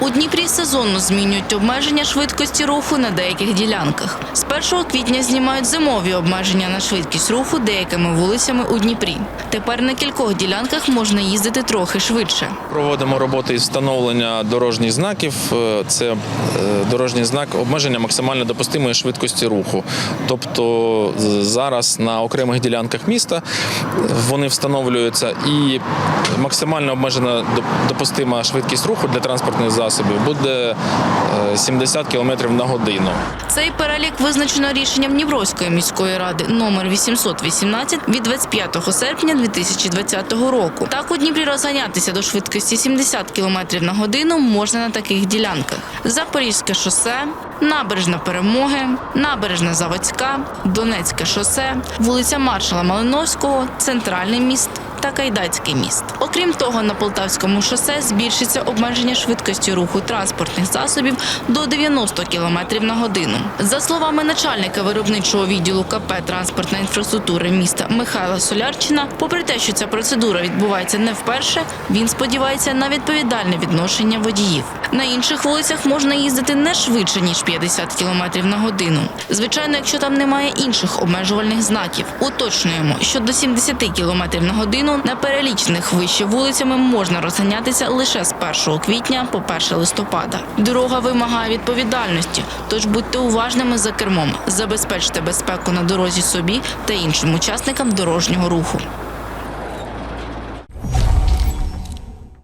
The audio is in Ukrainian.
У Дніпрі сезонно змінюють обмеження швидкості руху на деяких ділянках. З 1 квітня знімають зимові обмеження на швидкість руху деякими вулицями у Дніпрі. Тепер на кількох ділянках можна їздити трохи швидше. Проводимо роботи із встановлення дорожніх знаків. Е, Це е, дорожній знак обмеження максимально допустимої швидкості руху. Тобто зараз на окремих ділянках міста вони встановлюються і максимально обмежена допустима швидкість руху для транспортних засобів буде е, 70 км на годину. Цей перелік визначено рішенням Дніпровської міської ради номер 818 від 25 серпня 2020 року. Так у Дніпрі розганятися до швидкості 70 км на годину можна на таких ділянках: Запорізьке шосе, Набережна Перемоги, Набережна Заводська, Донецьке шосе, вулиця Маршала Малиновського, Центральний міст. Та Кайдацький міст. Окрім того, на Полтавському шосе збільшиться обмеження швидкості руху транспортних засобів до 90 км на годину. За словами начальника виробничого відділу КП транспортна інфраструктури міста Михайла Солярчина, попри те, що ця процедура відбувається не вперше, він сподівається на відповідальне відношення водіїв. На інших вулицях можна їздити не швидше ніж 50 км на годину. Звичайно, якщо там немає інших обмежувальних знаків. Уточнюємо, що до 70 км на годину на перелічених вище вулицями можна розганятися лише з 1 квітня по 1 листопада. Дорога вимагає відповідальності, тож будьте уважними за кермом, забезпечте безпеку на дорозі собі та іншим учасникам дорожнього руху.